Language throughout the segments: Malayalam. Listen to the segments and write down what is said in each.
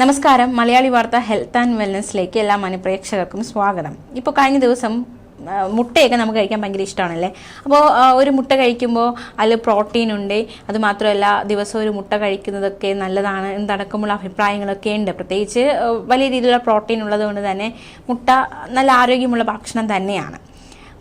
നമസ്കാരം. മലയാളി വാർത്ത ഹെൽത്ത് ആൻഡ് വെൽനസ്സിലേക്ക് എല്ലാ മനപ്രേക്ഷകർക്കും സ്വാഗതം. ഇപ്പോൾ കഴിഞ്ഞ ദിവസം മുട്ടയൊക്കെ നമുക്ക് കഴിക്കാൻ ഭയങ്കര ഇഷ്ടമാണല്ലേ? അപ്പോൾ ഒരു മുട്ട കഴിക്കുമ്പോൾ അതിൽ പ്രോട്ടീൻ ഉണ്ട്. അതുമാത്രമല്ല ദിവസം ഒരു മുട്ട കഴിക്കുന്നതൊക്കെ നല്ലതാണ്. എന്നടക്കമുള്ള അഭിപ്രായങ്ങളൊക്കെ ഉണ്ട്. പ്രത്യേകിച്ച് വലിയ രീതിയിലുള്ള പ്രോട്ടീൻ ഉള്ളത് കൊണ്ട് തന്നെ മുട്ട നല്ല ആരോഗ്യമുള്ള ഭക്ഷണം തന്നെയാണ്.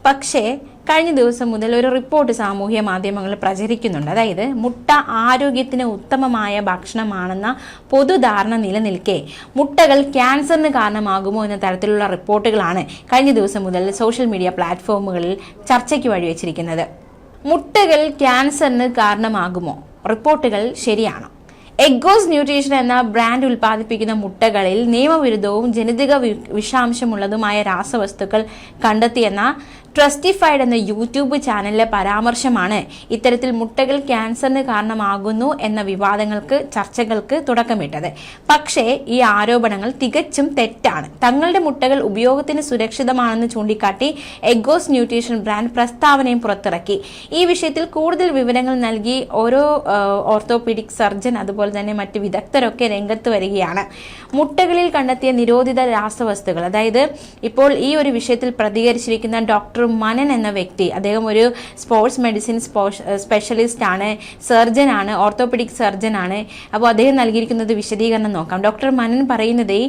പക്ഷേ കഴിഞ്ഞ ദിവസം മുതൽ ഒരു റിപ്പോർട്ട് സാമൂഹ്യ മാധ്യമങ്ങളിൽ പ്രചരിക്കുന്നുണ്ട്. അതായത് മുട്ട ആരോഗ്യത്തിന് ഉത്തമമായ ഭക്ഷണമാണെന്ന പൊതുധാരണ നിലനിൽക്കെ മുട്ടകൾ ക്യാൻസറിന് കാരണമാകുമോ എന്ന തരത്തിലുള്ള റിപ്പോർട്ടുകളാണ് കഴിഞ്ഞ ദിവസം മുതൽ സോഷ്യൽ മീഡിയ പ്ലാറ്റ്ഫോമുകളിൽ ചർച്ചയ്ക്ക് വഴിവെച്ചിരിക്കുന്നത്. മുട്ടകൾ ക്യാൻസറിന് കാരണമാകുമോ? റിപ്പോർട്ടുകൾ ശരിയാണ്. എഗ്ഗോസ് ന്യൂട്രീഷൻ എന്ന ബ്രാൻഡ് ഉൽപ്പാദിപ്പിക്കുന്ന മുട്ടകളിൽ നിയമവിരുദ്ധവും ജനിതക വിഷാംശമുള്ളതുമായ രാസവസ്തുക്കൾ കണ്ടെത്തിയെന്ന ട്രസ്റ്റിഫൈഡ് എന്ന യൂട്യൂബ് ചാനലിലെ പരാമർശമാണ് ഇത്തരത്തിൽ മുട്ടകൾ ക്യാൻസറിന് കാരണമാകുന്നു എന്ന വിവാദങ്ങൾക്ക് ചർച്ചകൾക്ക് തുടക്കമിട്ടത്. പക്ഷേ ഈ ആരോപണങ്ങൾ തികച്ചും തെറ്റാണ്. തങ്ങളുടെ മുട്ടകൾ ഉപയോഗത്തിന് സുരക്ഷിതമാണെന്ന് ചൂണ്ടിക്കാട്ടി എഗോസ് ന്യൂട്രീഷൻ ബ്രാൻഡ് പ്രസ്താവനയും പുറത്തിറക്കി. ഈ വിഷയത്തിൽ കൂടുതൽ വിവരങ്ങൾ നൽകി ഓരോ ഓർത്തോപീഡിക് സർജൻ അതുപോലെ തന്നെ മറ്റ് വിദഗ്ധരൊക്കെ രംഗത്ത് വരികയാണ്. മുട്ടകളിൽ കണ്ടെത്തിയ നിരോധിത രാസവസ്തുക്കൾ അതായത് ഇപ്പോൾ ഈ ഒരു വിഷയത്തിൽ പ്രതികരിച്ചിരിക്കുന്ന ഡോക്ടർ മനൻ എന്ന വ്യക്തി അദ്ദേഹം ഒരു സ്പോർട്സ് മെഡിസിൻ സ്പെഷ്യലിസ്റ്റ് ആണ് സർജൻ ആണ് ഓർത്തോപെഡിക് സർജൻ ആണ്. അപ്പോൾ അദ്ദേഹം നൽകിയിരിക്കുന്നത് വിശദീകരണം നോക്കാം. ഡോക്ടർ മനൻ പറയുന്നത്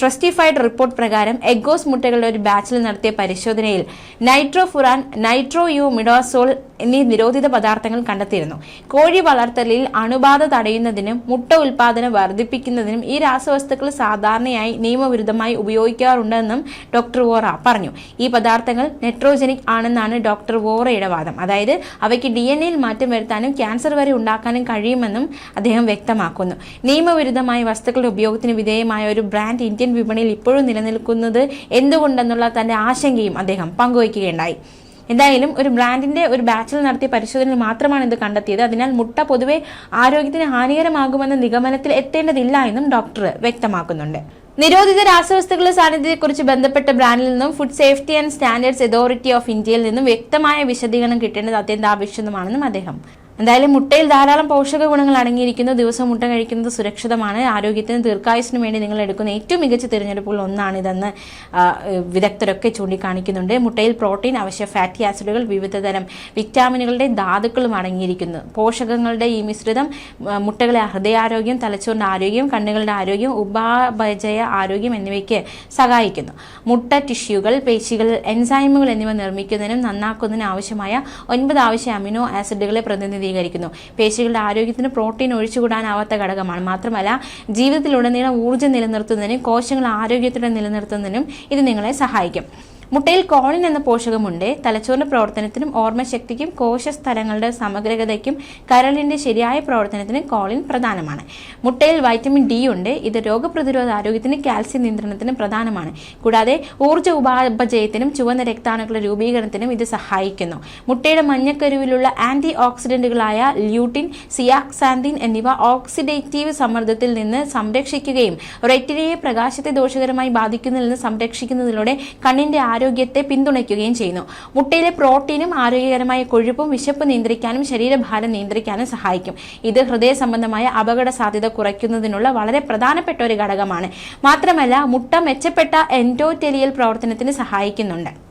ട്രസ്റ്റിഫൈഡ് റിപ്പോർട്ട് പ്രകാരം എഗോസ് മുട്ടകളുടെ ഒരു ബാച്ചിൽ നടത്തിയ പരിശോധനയിൽ നൈട്രോഫുറാൻ നൈട്രോ യു മിഡോസോൾ എന്നീ നിരോധിത പദാർത്ഥങ്ങൾ കണ്ടെത്തിയിരുന്നു. കോഴി വളർത്തലിൽ അണുബാധ തടയുന്നതിനും മുട്ട ഉൽപാദനം വർദ്ധിപ്പിക്കുന്നതിനും ഈ രാസവസ്തുക്കൾ സാധാരണയായി നിയമവിരുദ്ധമായി ഉപയോഗിക്കാറുണ്ടെന്നും ഡോക്ടർ വോറ പറഞ്ഞു. ഈ പദാർത്ഥങ്ങൾ നെട്രോജനിക് ആണെന്നാണ് ഡോക്ടർ വോറയുടെ വാദം. അതായത് അവയ്ക്ക് ഡി എൻ എയിൽ മാറ്റം വരുത്താനും ക്യാൻസർ വരെ ഉണ്ടാക്കാനും കഴിയുമെന്നും അദ്ദേഹം വ്യക്തമാക്കുന്നു. നിയമവിരുദ്ധമായ വസ്തുക്കളുടെ ഉപയോഗത്തിന് വിധേയമായ ഒരു ബ്രാൻഡ് ഇന്ത്യൻ വിപണിയിൽ ഇപ്പോഴും നിലനിൽക്കുന്നത് എന്തുകൊണ്ടെന്നുള്ള തന്റെ ആശങ്കയും അദ്ദേഹം പങ്കുവയ്ക്കുകയുണ്ടായി. എന്തായാലും ഒരു ബ്രാൻഡിന്റെ ഒരു ബാച്ചിൽ നടത്തിയ പരിശോധനയിൽ മാത്രമാണ് ഇത് കണ്ടെത്തിയത്. അതിനാൽ മുട്ട പൊതുവെ ആരോഗ്യത്തിന് ഹാനികരമാകുമെന്ന നിഗമനത്തിൽ എത്തേണ്ടതില്ല എന്നും ഡോക്ടർ വ്യക്തമാക്കുന്നുണ്ട്. നിരോധിത രാസവസ്തുക്കളുടെ സാന്നിധ്യത്തെക്കുറിച്ച് ബന്ധപ്പെട്ട ബ്രാൻഡിൽ നിന്നും food safety and standards authority of ഇന്ത്യയിൽ നിന്നും വ്യക്തമായ വിശദീകരണം കിട്ടേണ്ടത് അത്യന്താപേക്ഷിതമാണെന്നും അദ്ദേഹം എന്തായാലും മുട്ടയിൽ ധാരാളം പോഷക ഗുണങ്ങൾ അടങ്ങിയിരിക്കുന്നു. ദിവസം മുട്ട കഴിക്കുന്നത് സുരക്ഷിതമാണ്. ആരോഗ്യത്തിന് ദീർഘായുസിനും വേണ്ടി നിങ്ങൾ എടുക്കുന്ന ഏറ്റവും മികച്ച തിരഞ്ഞെടുപ്പുകൾ ഒന്നാണ് ഇതെന്ന് വിദഗ്ധരൊക്കെ ചൂണ്ടിക്കാണിക്കുന്നുണ്ട്. മുട്ടയിൽ പ്രോട്ടീൻ അവശ്യ ഫാറ്റി ആസിഡുകൾ വിവിധ തരം വിറ്റാമിനുകളുടെ ധാതുക്കളും അടങ്ങിയിരിക്കുന്നു. പോഷകങ്ങളുടെ ഈ മിശ്രിതം മുട്ടകളെ ഹൃദയാരോഗ്യം തലച്ചോറിന്റെ ആരോഗ്യം കണ്ണുകളുടെ ആരോഗ്യം ഉപാപചയ ആരോഗ്യം എന്നിവയ്ക്ക് സഹായിക്കുന്നു. മുട്ട ടിഷ്യൂകൾ പേശികൾ എൻസൈമുകൾ എന്നിവ നിർമ്മിക്കുന്നതിനും നന്നാക്കുന്നതിനും ആവശ്യമായ ഒൻപത് ആവശ്യ അമിനോ ആസിഡുകളെ പ്രതിനിധീകരിക്കുന്നു പേശികളുടെ ആരോഗ്യത്തിന് പ്രോട്ടീൻ ഒഴിച്ചുകൂടാനാവാത്ത ഘടകമാണ്. മാത്രമല്ല ജീവിതത്തിലുടനീളം ഊർജം നിലനിർത്തുന്നതിനും കോശങ്ങൾ ആരോഗ്യത്തോടെ നിലനിർത്തുന്നതിനും ഇത് നിങ്ങളെ സഹായിക്കും. മുട്ടയിൽ കോളിൻ എന്ന പോഷകമുണ്ട്. തലച്ചോറിന്റെ പ്രവർത്തനത്തിനും ഓർമ്മശക്തിക്കും കോശസ്ഥലങ്ങളുടെ സമഗ്രതയ്ക്കും കരളിന്റെ ശരിയായ പ്രവർത്തനത്തിനും കോളിൻ പ്രധാനമാണ്. മുട്ടയിൽ വൈറ്റമിൻ ഡി ഉണ്ട്. ഇത് രോഗപ്രതിരോധ ആരോഗ്യത്തിന് കാൽസ്യം നിയന്ത്രണത്തിനും പ്രധാനമാണ്. കൂടാതെ ഊർജ ഉപാപചയത്തിനും ചുവന്ന രക്താണുക്കളുടെ രൂപീകരണത്തിനും ഇത് സഹായിക്കുന്നു. മുട്ടയുടെ മഞ്ഞക്കരുവിലുള്ള ആന്റി ഓക്സിഡന്റുകളായ ല്യൂട്ടിൻ സിയാക്സാന്തിൻ എന്നിവ ഓക്സിഡേറ്റീവ് സമ്മർദ്ദത്തിൽ നിന്ന് സംരക്ഷിക്കുകയും റെറ്റിനയെ പ്രകാശത്തെ ദോഷകരമായി ബാധിക്കുന്നതിൽ നിന്ന് സംരക്ഷിക്കുന്നതിലൂടെ കണ്ണിന്റെ ആരോഗ്യത്തെ പിന്തുണയ്ക്കുകയും ചെയ്യുന്നു. മുട്ടയിലെ പ്രോട്ടീനും ആരോഗ്യകരമായ കൊഴുപ്പും വിശപ്പ് നിയന്ത്രിക്കാനും ശരീരഭാരം നിയന്ത്രിക്കാനും സഹായിക്കും. ഇത് ഹൃദയ സംബന്ധമായ അപകട സാധ്യത കുറയ്ക്കുന്നതിനുള്ള വളരെ പ്രധാനപ്പെട്ട ഒരു ഘടകമാണ്. മാത്രമല്ല മുട്ട മെച്ചപ്പെട്ട എൻഡോറ്റെലിയൽ പ്രവർത്തനത്തിന് സഹായിക്കുന്നുണ്ട്.